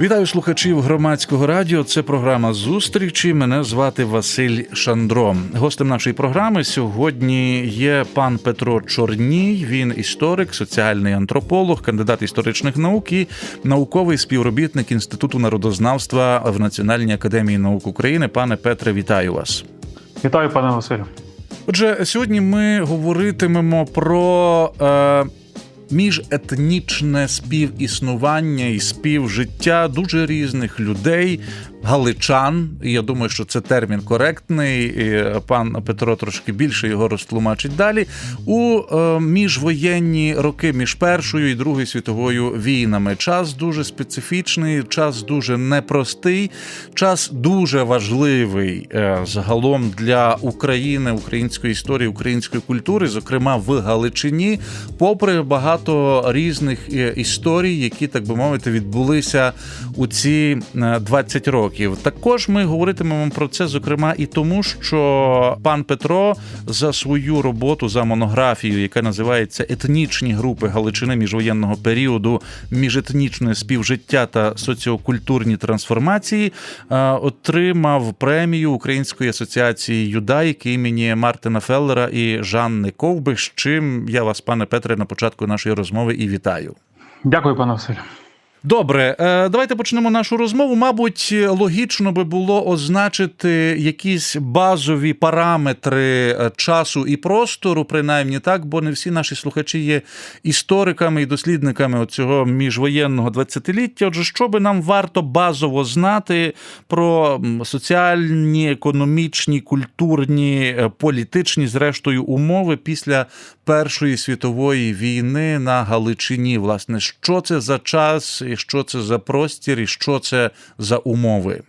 Вітаю слухачів громадського радіо. Це програма зустрічі. Мене звати Василь Шандро. Гостем нашої програми сьогодні є пан Петро Чорній. Він історик, соціальний антрополог, кандидат історичних наук і науковий співробітник інституту народознавства в Національній академії наук України. Пане Петре, вітаю вас. Вітаю, пане Василю. Отже, сьогодні ми говоритимемо про. Е, Міжетнічне співіснування і співжиття дуже різних людей, галичан. Я думаю, що це термін коректний. і Пан Петро трошки більше його розтлумачить далі. У е, міжвоєнні роки між Першою і Другою світовою війнами. Час дуже специфічний, час дуже непростий, час дуже важливий е, загалом для України, української історії, української культури, зокрема в Галичині, попри багато різних е, історій, які так би мовити відбулися у ці 20 років років. Також ми говоритимемо про це, зокрема, і тому, що пан Петро за свою роботу за монографію, яка називається Етнічні групи Галичини міжвоєнного періоду, міжетнічне співжиття та соціокультурні трансформації, е, отримав премію Української асоціації юдаїки імені Мартина Феллера і Жанни Ковби. З чим я вас, пане Петре, на початку нашої розмови і вітаю. Дякую, пане Василю. Добре, е, давайте почнемо нашу розмову. Мабуть, логічно би було означити якісь базові параметри е, часу і простору, принаймні так, бо не всі наші слухачі є істориками і дослідниками цього міжвоєнного 20-ліття. Отже, що би нам варто базово знати про соціальні, економічні, культурні, е, політичні, зрештою, умови після Першої світової війни на Галичині? Власне, що це за час? Що це за простір, і що це за умови?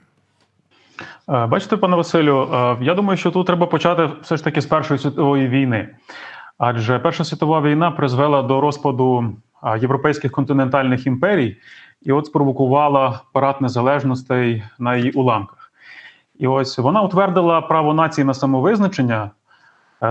Е, бачите, пане Василю, е, я думаю, що тут треба почати все ж таки з Першої світової війни. Адже Перша світова війна призвела до розпаду е, європейських континентальних імперій і от спровокувала парад незалежностей на її уламках. І ось вона утвердила право нації на самовизначення,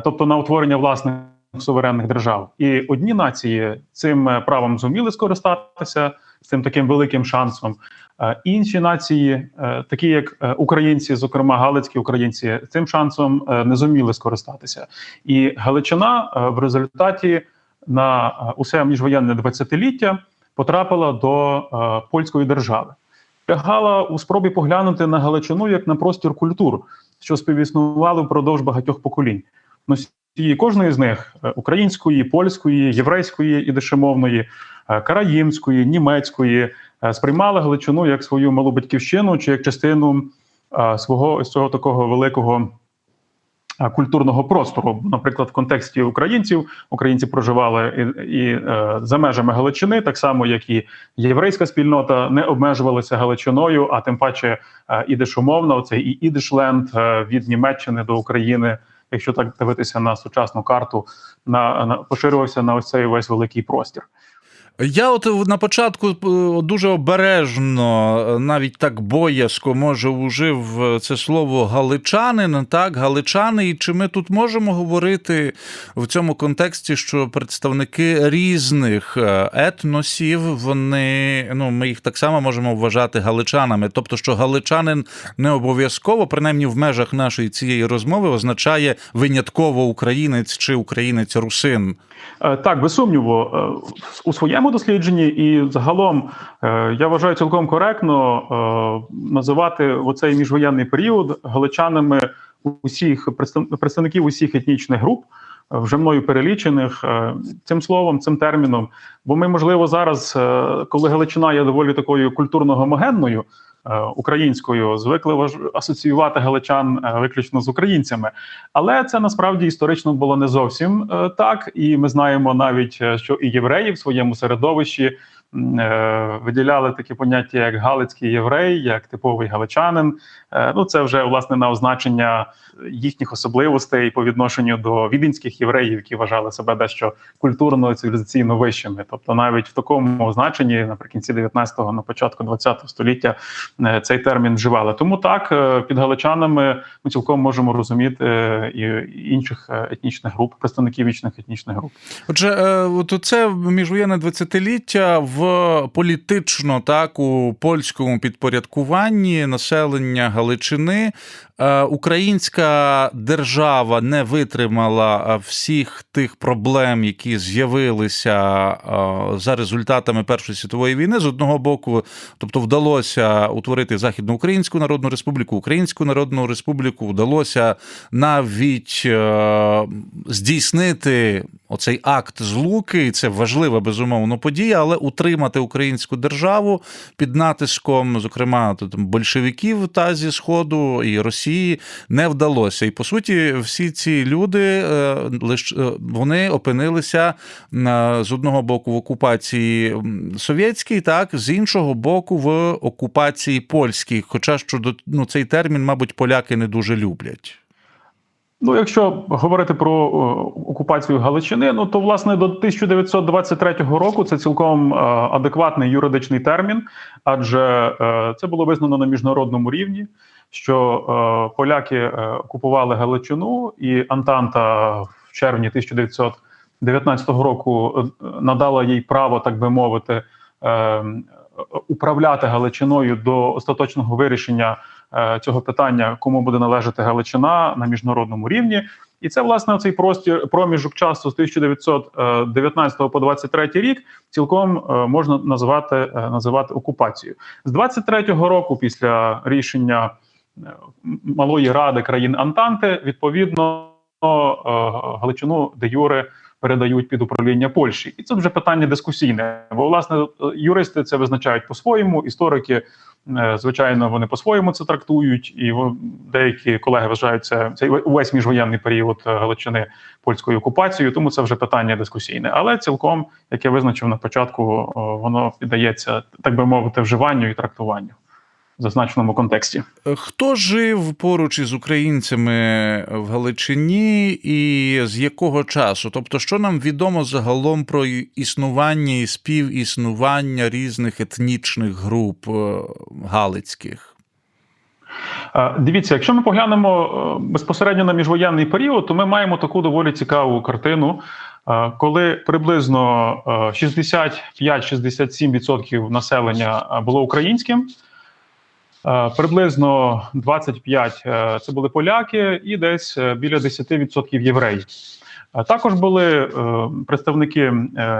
тобто на утворення власних суверенних держав. І одні нації цим правом зуміли скористатися з цим таким великим шансом. Е, інші нації, е, такі як е, українці, зокрема галицькі українці, цим шансом не зуміли скористатися. І Галичина в результаті на усе міжвоєнне 20-ліття потрапила до польської держави. Лягала у спробі поглянути на Галичину як на простір культур, що співіснували впродовж багатьох поколінь. Носії кожної з них української, польської, єврейської і дешемовної. Е, караїмської, німецької, е, сприймали Галичину як свою малу батьківщину чи як частину е, свого цього такого великого. Культурного простору, наприклад, в контексті українців, українці проживали і, і за межами Галичини, так само як і єврейська спільнота не обмежувалася Галичиною, а тим паче ідишумовно, це і ідишленд від Німеччини до України, якщо так дивитися на сучасну карту, на, на поширювався на ось цей весь великий простір. Я от на початку е, дуже обережно, е, навіть так боязко, може, ужив е, це слово галичанин. Так, галичани, і чи ми тут можемо говорити в цьому контексті, що представники різних етносів, вони ну ми їх так само можемо вважати галичанами, тобто, що галичанин не обов'язково, принаймні в межах нашої цієї розмови, означає винятково українець чи українець русин. Так, без сумніву, у своєму своєму дослідженні, і загалом е, я вважаю цілком коректно е, називати оцей міжвоєнний період галичанами усіх представників усіх етнічних груп. Е, вже мною перелічених цим словом, цим терміном. Бо ми, можливо, зараз, коли Галичина є доволі такою культурно гомогенною, українською звикли асоціювати галичан е, виключно з українцями, але це насправді історично було не зовсім е, так. І ми знаємо навіть, що і євреї в своєму середовищі е, виділяли такі поняття, як галицький єврей, як типовий галичанин. Е, ну, це вже власне на означення їхніх особливостей по відношенню до віденських євреїв, які вважали себе дещо культурно цивілізаційно вищими. Тобто, навіть в такому значенні, наприкінці 19-го, на початку 20-го століття, е, цей термін вживали. Тому так е, під галичанами ми цілком можемо розуміти е, і інших е, етнічних груп, представників інших етнічних груп. Отже, е, от це міжвоєнне 20-ліття в політично так у польському підпорядкуванні населення Галичини. Е, Українська держава не витримала е, всіх тих проблем, які з'явилися е, за результатами Першої світової війни. З одного боку, тобто вдалося утворити Західноукраїнську Народну Республіку, Українську Народну Республіку, вдалося навіть здійснити оцей акт злуки, і це важлива безумовно подія, але утримати українську державу під натиском, зокрема тут, большевиків та зі сходу і Росії, не вдалося. І по суті, всі ці люди е, е, вони опинилися е, з одного боку в окупації совєтській, так з іншого боку, в окупації польській. Хоча щодо ну, цей термін, мабуть, поляки не дуже люблять. Ну, якщо говорити про окупацію Галичини, ну то власне до 1923 року це цілком адекватний юридичний термін, адже це було визнано на міжнародному рівні, що е, поляки е, окупували Галичину, і Антанта в червні 1919 року е, надала їй право, так би мовити, управляти Галичиною до остаточного вирішення цього питання, кому буде належати Галичина на міжнародному рівні. І це власне цей простір проміжок часу з 1919 по 23 рік цілком можна називати е, називати окупацією. З 23-го року, після рішення малої ради країн Антанти, відповідно е, Галичину де Юре передають під управління Польщі, і це вже питання дискусійне. Бо власне юристи це визначають по-своєму, історики. е, Звичайно, вони по-своєму це трактують, і деякі колеги вважають це цей увесь міжвоєнний період е, Галичини польською окупацією, тому це вже питання дискусійне. Але цілком, як я визначив на початку, воно піддається, так би мовити, вживанню і трактуванню зазначеному контексті. Хто жив поруч із українцями в Галичині і з якого часу? Тобто, що нам відомо загалом про існування і співіснування різних етнічних груп е, галицьких? Е, Дивіться, якщо ми поглянемо е, безпосередньо на міжвоєнний період, то ми маємо таку доволі цікаву картину, е, коли приблизно е, 65-67% населення е, було українським. Е, Приблизно 25 е, це були поляки, і десь е, біля 10% євреї. Е, Також були представники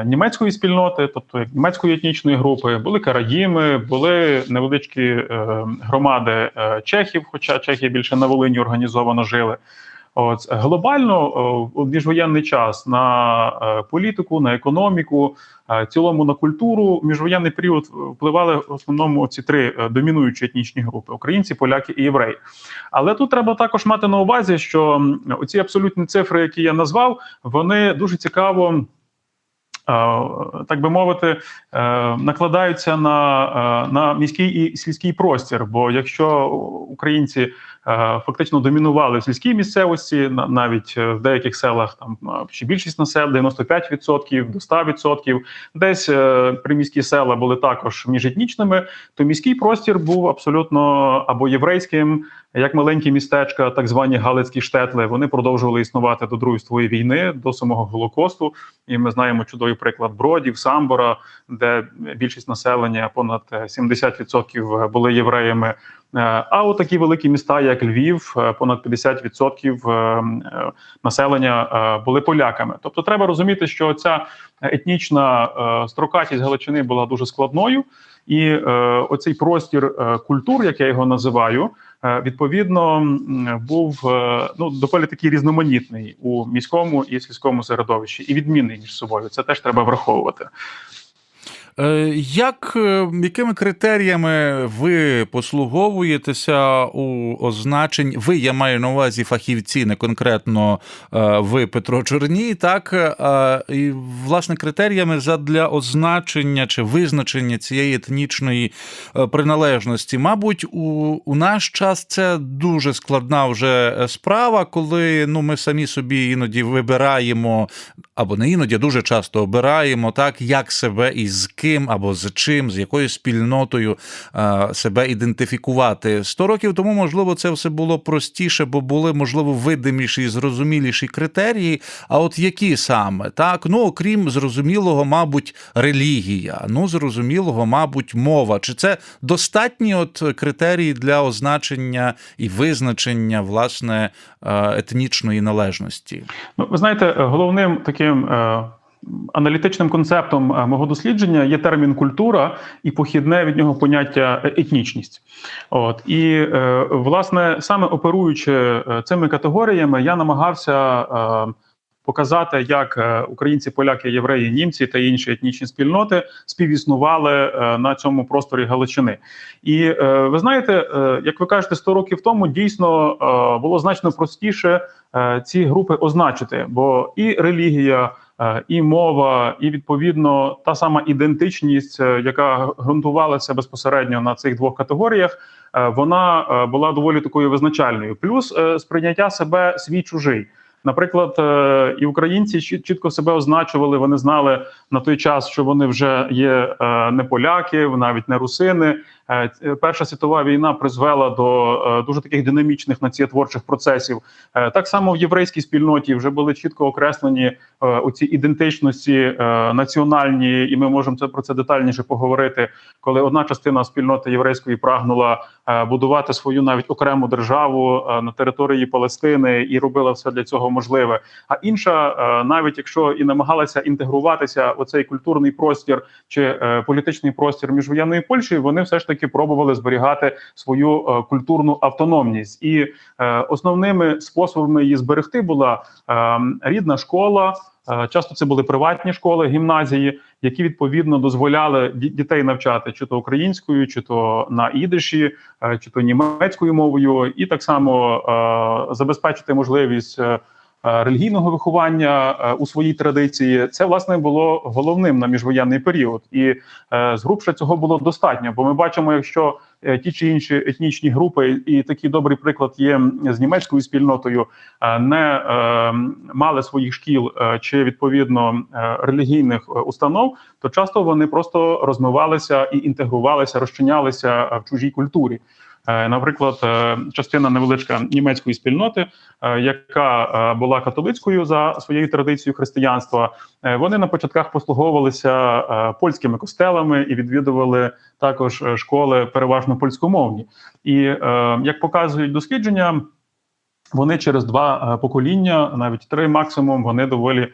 німецької спільноти, тобто німецької етнічної групи, були караїми, були невеличкі громади чехів, хоча чехи більше на Волині організовано жили. От глобально у міжвоєнний час на е, політику, на економіку, е, в цілому на культуру. в Міжвоєнний період впливали в основному ці три е, домінуючі етнічні групи: українці, поляки і євреї. Але тут треба також мати на увазі, що оці абсолютні цифри, які я назвав, вони дуже цікаво. Так би мовити, накладаються на, на міський і сільський простір. Бо якщо українці фактично домінували в сільській місцевості, на- навіть е, в деяких селах там е, ще більшість населення, 95% до 100%, десь е, приміські села були також міжетнічними, то міський простір був абсолютно або єврейським, як маленькі містечка, так звані Галицькі штетли, вони продовжували існувати до Другої світової війни, до самого Голокосту. І ми знаємо чудовий приклад Бродів, Самбора, де більшість населення, понад е, 70% були євреями. Е, А от такі великі міста, як Львів, е, понад 50% е, населення були поляками. Тобто, треба розуміти, що ця етнічна строкатість Галичини була дуже складною, і оцей простір культур, як я його називаю, відповідно був ну доволі такий різноманітний у міському і сільському середовищі, і відмінний між собою. Це теж треба враховувати. Е, Як, е, якими критеріями ви послуговуєтеся у означенні? Ви, я маю на увазі фахівці, не конкретно е, ви, Петро Чорній, так? І, власне, критеріями задля означення чи визначення цієї етнічної приналежності. Мабуть, у, у наш час це дуже складна вже справа, коли ну, ми самі собі іноді вибираємо, або не іноді, а дуже часто обираємо, так, як себе і з ким, або з чим, з якою спільнотою е, себе ідентифікувати. Сто років тому, можливо, це все було простіше, бо були, можливо, видиміші і зрозуміліші критерії. А от які саме? Так, ну окрім зрозумілого, мабуть, релігія, ну зрозумілого, мабуть, мова. Чи це достатні от критерії для означення і визначення власне е, етнічної належності? Ну, ви знаєте, головним таким е, аналітичним концептом е, мого дослідження є термін культура і похідне від нього поняття е, етнічність. От і е, власне саме оперуючи цими категоріями, я намагався. Показати, як українці, поляки, євреї, німці та інші етнічні спільноти співіснували на цьому просторі Галичини, і ви знаєте, як ви кажете, 100 років тому дійсно було значно простіше ці групи означити, бо і релігія, і мова, і відповідно та сама ідентичність, е, яка ґрунтувалася безпосередньо на цих двох категоріях, е, вона е, була доволі такою визначальною. Плюс е, сприйняття себе свій чужий. Наприклад, е, і українці чітко себе означували. Вони знали на той час, що вони вже є е, не поляки, навіть не русини. Е, Перша світова війна призвела до е, дуже таких динамічних націєтворчих процесів. Е, Так само в єврейській спільноті вже були чітко окреслені е, оці ідентичності е, національні, і ми можемо це про це детальніше поговорити. Коли одна частина спільноти єврейської прагнула е, будувати свою навіть окрему державу е, на території Палестини і робила все для цього можливе. А інша, е, навіть якщо і намагалася інтегруватися в оцей культурний простір чи е, політичний простір міжвоєнної Польщі, вони все ж таки пробували зберігати свою е, культурну автономність. І е, основними способами її зберегти була е, рідна школа. Е, Часто це були приватні школи, гімназії, які відповідно дозволяли дітей навчати чи то українською, чи то на ідиші, е, чи то німецькою мовою, і так само е, забезпечити можливість. Е, Релігійного виховання е, у своїй традиції це власне було головним на міжвоєнний період, і е, згрубше цього було достатньо. Бо ми бачимо, якщо ті чи інші етнічні групи, і такий добрий приклад є з німецькою спільнотою, не мали своїх шкіл чи відповідно релігійних установ, то часто вони просто розмивалися і інтегрувалися, розчинялися в чужій культурі. Е, Наприклад, е, частина невеличка німецької спільноти, е, яка була католицькою за своєю традицією християнства, вони на початках послуговувалися польськими костелами і відвідували також школи переважно польськомовні. І як показують дослідження, вони через два покоління, навіть три максимум, вони доволі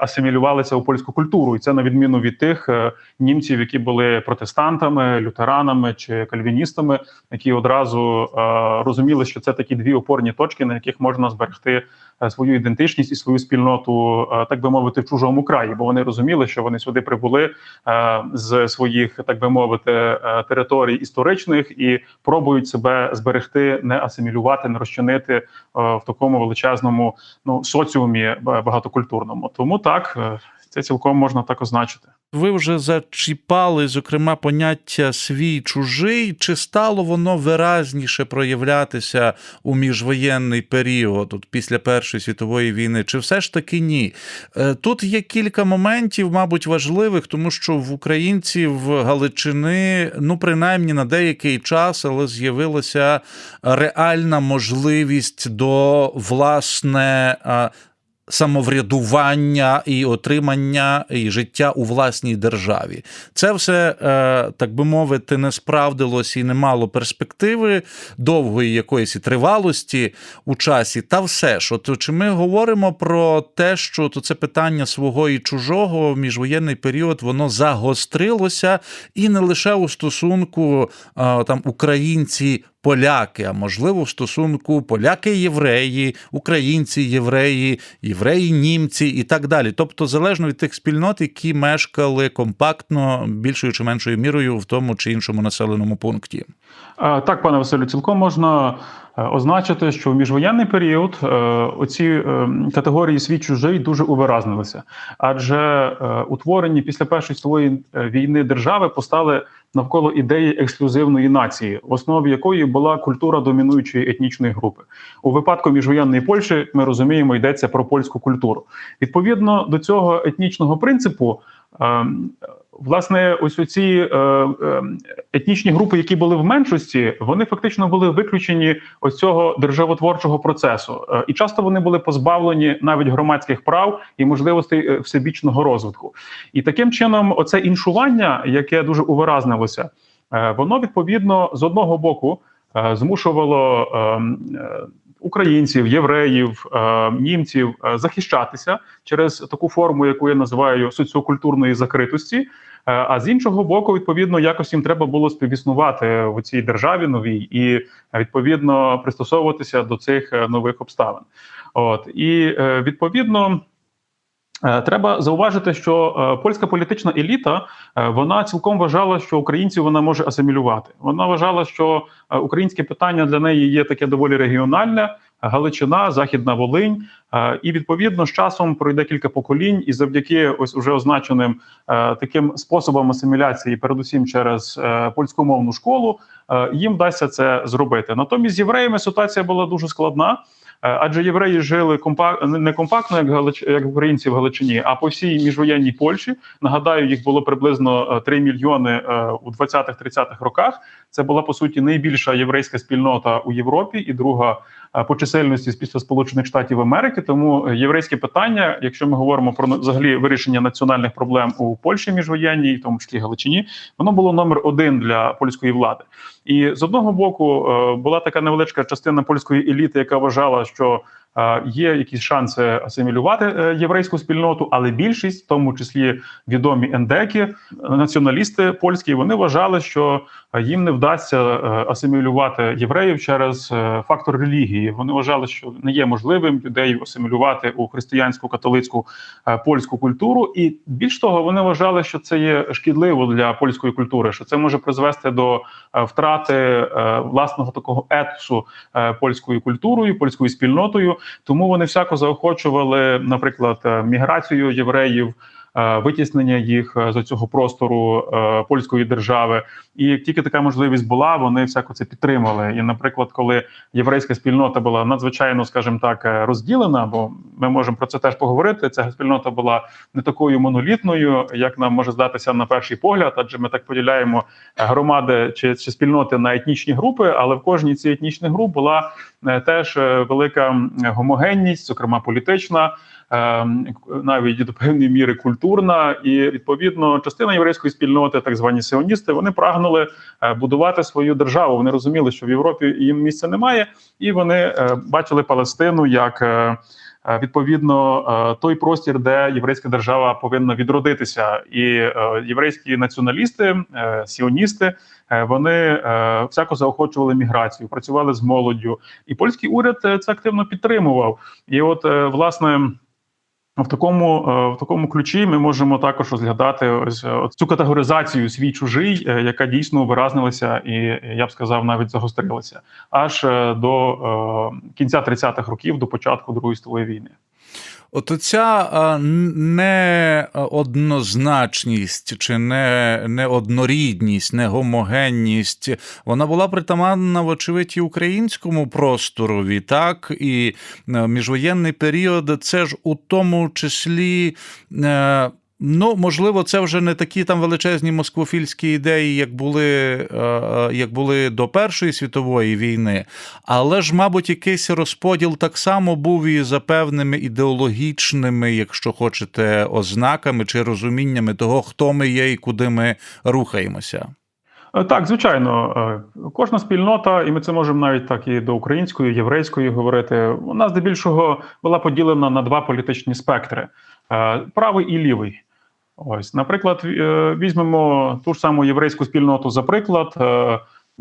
асимілювалися у польську культуру, і це на відміну від тих е, німців, які були протестантами, лютеранами чи кальвіністами, які одразу е, розуміли, що це такі дві опорні точки, на яких можна зберегти е, свою ідентичність і свою спільноту, е, так би мовити, в чужому краї, бо вони розуміли, що вони сюди прибули е, з своїх, так би мовити, е, територій історичних і пробують себе зберегти, не асимілювати, не розчинити е, в такому величезному ну соціумі е, багатокультурному. Тому так е, це цілком можна так означити. Ви вже зачіпали, зокрема, поняття свій чужий. Чи стало воно виразніше проявлятися у міжвоєнний період, от після Першої світової війни? Чи все ж таки ні? Е, Тут є кілька моментів, мабуть, важливих, тому що в українців Галичини, ну принаймні на деякий час, але з'явилася реальна можливість до власне. Самоврядування і отримання і життя у власній державі. Це все, е, так би мовити, не справдилось і не мало перспективи довгої якоїсь тривалості у часі. Та все ж, от чи ми говоримо про те, що то це питання свого і чужого в міжвоєнний період воно загострилося, і не лише у стосунку е, там українці поляки, а можливо, в стосунку поляки-євреї, українці-євреї, євреї-німці і так далі. Тобто, залежно від тих спільнот, які мешкали компактно більшою чи меншою мірою в тому чи іншому населеному пункті. Так, пане Василю, цілком можна означити, що в міжвоєнний період е, оці е, категорії свій чужий дуже увиразнилися, адже е, утворені після першої світової е, війни держави постали навколо ідеї ексклюзивної нації, в основі якої була культура домінуючої етнічної групи. У випадку міжвоєнної Польщі ми розуміємо, йдеться про польську культуру. Відповідно до цього етнічного принципу. Власне, ось оці е, е, етнічні групи, які були в меншості, вони фактично були виключені ось цього державотворчого процесу, Е, і часто вони були позбавлені навіть громадських прав і можливостей всебічного розвитку. І таким чином, оце іншування, яке дуже увиразнилося, воно відповідно з одного боку змушувало е, е, українців, євреїв, е, німців е, захищатися через таку форму, яку я називаю соціокультурної закритості. Е, А з іншого боку, відповідно, якось їм треба було співіснувати в цій державі новій і відповідно пристосовуватися до цих нових обставин. От і відповідно. Е, Треба зауважити, що е, польська політична еліта е, вона цілком вважала, що українців вона може асимілювати. Вона вважала, що українське питання для неї є таке доволі регіональне. Галичина, Західна Волинь, і відповідно з часом пройде кілька поколінь, і завдяки ось уже означеним таким способам асиміляції, передусім через польськомовну школу, їм вдасться це зробити. Натомість з євреями ситуація була дуже складна. Е, Адже євреї жили компак... не компактно, як Галич... як українці в Галичині, а по всій міжвоєнній Польщі. Нагадаю, їх було приблизно е, 3 мільйони е, у 20-30-х роках. Це була по суті найбільша єврейська спільнота у Європі і друга е, по чисельності після Сполучених Штатів Америки. Тому єврейське питання, якщо ми говоримо про взагалі вирішення національних проблем у Польщі міжвоєнній, в тому числі Галичині, воно було номер один для польської влади. І з одного боку е, була така невеличка частина польської еліти, яка вважала, що є якісь шанси асимілювати е, єврейську спільноту, але більшість, в тому числі відомі ендеки, націоналісти польські, вони вважали, що їм не вдасться е, асимілювати євреїв через е, фактор релігії. Вони вважали, що не є можливим юдеїв асимілювати у християнську католицьку польську культуру, і більш того, вони вважали, що це є шкідливо для польської культури, що це може призвести до втрати власного такого етосу е, польською культурою, польською спільнотою. Тому вони всяко заохочували, наприклад, е, міграцію євреїв. е, Витіснення їх е, з цього простору польської держави, і як тільки така можливість була, вони всяко це підтримали. І, наприклад, коли єврейська спільнота була надзвичайно, скажімо так, розділена, бо ми можемо про це теж поговорити. Ця спільнота була не такою монолітною, як нам може здатися на перший погляд, адже ми так поділяємо громади чи, чи спільноти на етнічні групи, але в кожній цій етнічній груп була теж е, велика гомогенність, зокрема політична. е, Навіть до певної міри культурна, і відповідно частина єврейської спільноти, так звані сіоністи, вони прагнули е, будувати свою державу. Вони розуміли, що в Європі їм місця немає, і вони е, бачили Палестину як е, е, відповідно е, той простір, де єврейська держава повинна відродитися, і е, єврейські націоналісти, е, сіоністи. е, Вони е, всяко заохочували міграцію, працювали з молоддю, і польський уряд е, це активно підтримував. І, от, е, власне, в такому е, в такому ключі ми можемо також розглядати ось е, цю категоризацію свій чужий, е, яка дійсно виразнилася, і я б сказав, навіть загострилася аж до кінця 30-х років, до початку Другої світової війни. От оця неоднозначність чи не, неоднорідність, негомогенність, вона була притаманна, вочевидь, і українському просторові, так? І е, міжвоєнний період це ж у тому числі. Ну, можливо, це вже не такі там величезні москвофільські ідеї, як були, е, е, як були до Першої світової війни, але ж, мабуть, якийсь розподіл так само був і за певними ідеологічними, якщо хочете, ознаками чи розуміннями того, хто ми є і куди ми рухаємося. Е, Так, звичайно, кожна спільнота, і ми це можемо навіть так і до української, єврейської говорити. Вона здебільшого була поділена на два політичні спектри: правий і лівий. Ось, наприклад, е, візьмемо ту ж саму єврейську спільноту за приклад.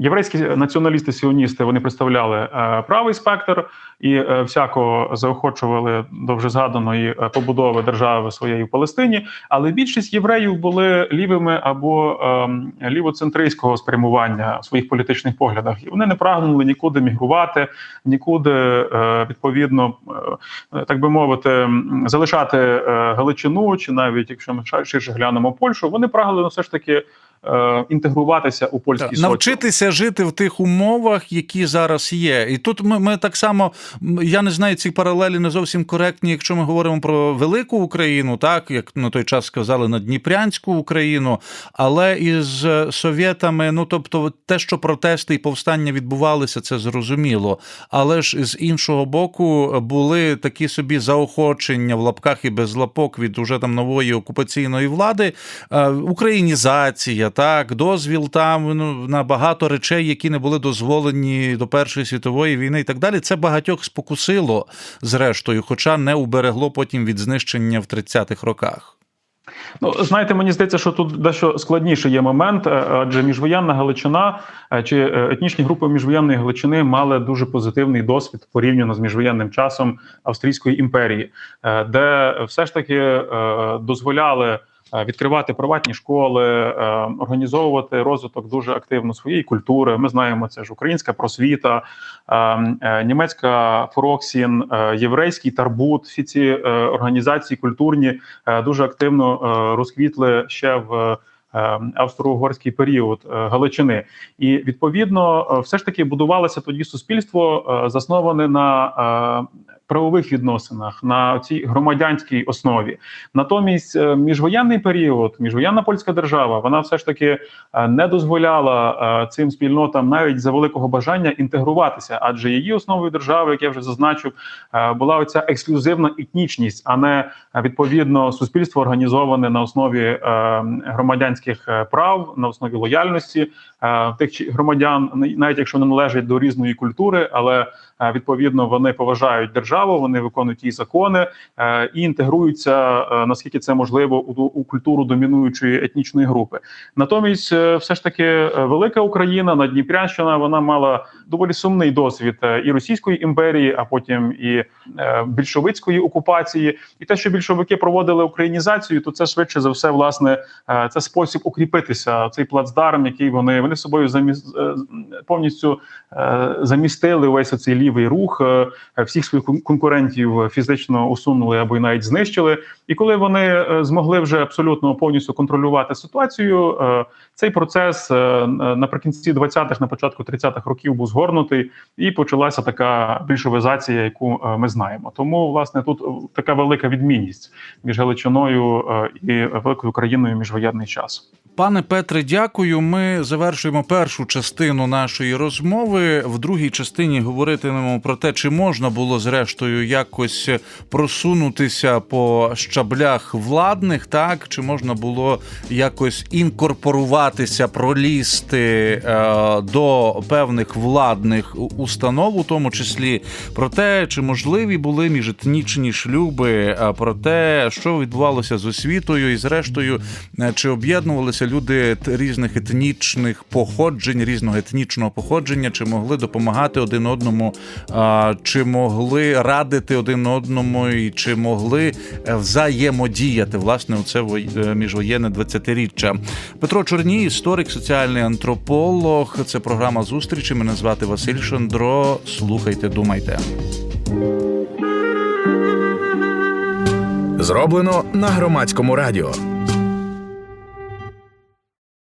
Єврейські націоналісти, сіоністи вони представляли е, правий спектр і е, всяко заохочували до вже згаданої е, побудови держави своєї в Палестині. Але більшість євреїв були лівими або ем, лівоцентристського спрямування в своїх політичних поглядах, і вони не прагнули нікуди мігрувати, нікуди відповідно, так би мовити, залишати Галичину, чи навіть якщо ми ширше глянемо Польщу, вони прагнули ну, все ж таки е, інтегруватися у польський Так, соціум. навчитися жити в тих умовах, які зараз є. І тут ми, ми так само, я не знаю, ці паралелі не зовсім коректні, якщо ми говоримо про велику Україну, так як на той час сказали на Дніпрянську Україну, але із е, совєтами, ну тобто, те, що протести і повстання відбувалися, це зрозуміло. Але ж з іншого боку були такі собі заохочення в лапках і без лапок від уже там нової окупаційної влади, е, українізація, так, дозвіл там ну, на багато речей, які не були дозволені до Першої світової війни і так далі. Це багатьох спокусило, зрештою, хоча не уберегло потім від знищення в 30-х роках. Ну, знаєте, мені здається, що тут дещо складніший є момент, е, адже міжвоєнна Галичина е, чи е, етнічні групи міжвоєнної Галичини мали дуже позитивний досвід порівняно з міжвоєнним часом Австрійської імперії, де все ж таки дозволяли. Е, Відкривати приватні школи, е, організовувати розвиток дуже активно своєї культури. Ми знаємо, це ж українська просвіта, е, німецька Фроксін, єврейський тарбут. Всі ці організації культурні дуже активно розквітли ще в австро-угорський період Галичини, і відповідно все ж таки будувалося тоді суспільство, засноване на правових відносинах, на цій громадянській основі. Натомість, е, міжвоєнний період, міжвоєнна польська держава, вона все ж таки е, не дозволяла е, цим спільнотам навіть за великого бажання інтегруватися, адже її основою держави, як я вже зазначив, була оця ексклюзивна етнічність, а не відповідно суспільство організоване на основі громадянських прав, на основі лояльності тих громадян, навіть якщо не належать до різної культури, але відповідно вони поважають державу, вони виконують її закони е, і інтегруються е, наскільки це можливо у, культуру домінуючої етнічної групи. Натомість, е, все ж таки, велика Україна, Надніпрянщина, вона мала доволі сумний досвід і Російської імперії, а потім і більшовицької окупації. І те, що більшовики проводили українізацію, то це швидше за все, власне, це спосіб укріпитися. Цей плацдарм, який вони вони собою заміс повністю замістили весь оцей лівий рух. е, Всіх своїх конкурентів фізично усунули або й навіть знищили. І коли вони е, змогли вже абсолютно повністю контролювати ситуацію, е, цей процес е, наприкінці 20-х, на початку 30-х років був згорнутий, і почалася така більшовизація, яку е, ми знаємо. Тому власне тут е, така велика відмінність між Галичиною е, і великою країною міжвоєнний час. Пане Петре, дякую. Ми завершуємо першу частину нашої розмови. В другій частині говоритимемо про те, чи можна було зрештою якось просунутися по щаблях владних, так? Чи можна було якось інкорпоруватися, пролізти е, до певних владних установ, у тому числі про те, чи можливі були міжетнічні шлюби, е, про те, що відбувалося з освітою, і зрештою, е, чи об'єднувалися люди різних етнічних походжень, різного етнічного походження, чи могли допомагати один одному, чи могли радити один одному, і чи могли е, взаємодіяти власне у це е, міжвоєнне 20-річчя. Петро Чорній, історик, соціальний антрополог. Це програма зустрічі. Мене звати Василь Шандро. Слухайте, думайте. Зроблено на громадському радіо.